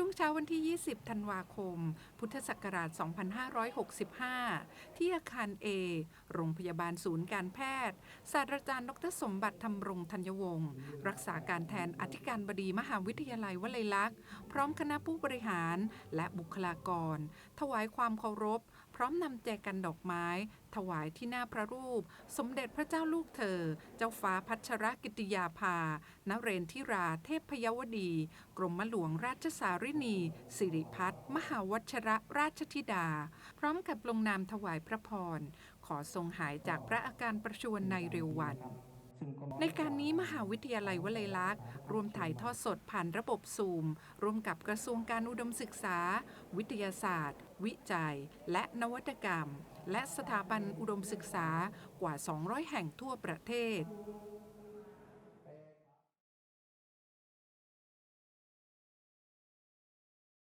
ช่วงเช้าวันที่ 20 ธันวาคม พุทธศักราช 2565 ที่อาคาร A โรงพยาบาลศูนย์การแพทย์ ศาสตราจารย์ ดรสมบัติธรรมรงธัญวงศ์รักษาการแทนอธิการบดีมหาวิทยาลัยวลัยลักษณ์ พร้อมคณะผู้บริหารและบุคลากร ถวายความเคารพพ ร้อมนำแจกันดอกไม้ ถวายที่หน้าพระรูป สมเด็จพระเจ้าลูกเธอ เจ้าฟ้าพัชรกิติยาภา นเรนทิราเทพพยวดี กรมหลวงราชสารินีสิริพัฒมหาวัชรราชธิดา พร้อมกับลงนามถวายพระพร ขอทรงหายจากพระอาการประชวรในเร็ววัน ในการนี้มหาวิทยาลัยวลัยลักษณ์รวมถ่ายทอดสดผ่านระบบซูม ร่วมกับกระทรวงการอุดมศึกษา วิทยาศาสตร์ วิจัย และนวัตกรรม และสถาบันอุดมศึกษากว่า 200 แห่งทั่วประเทศ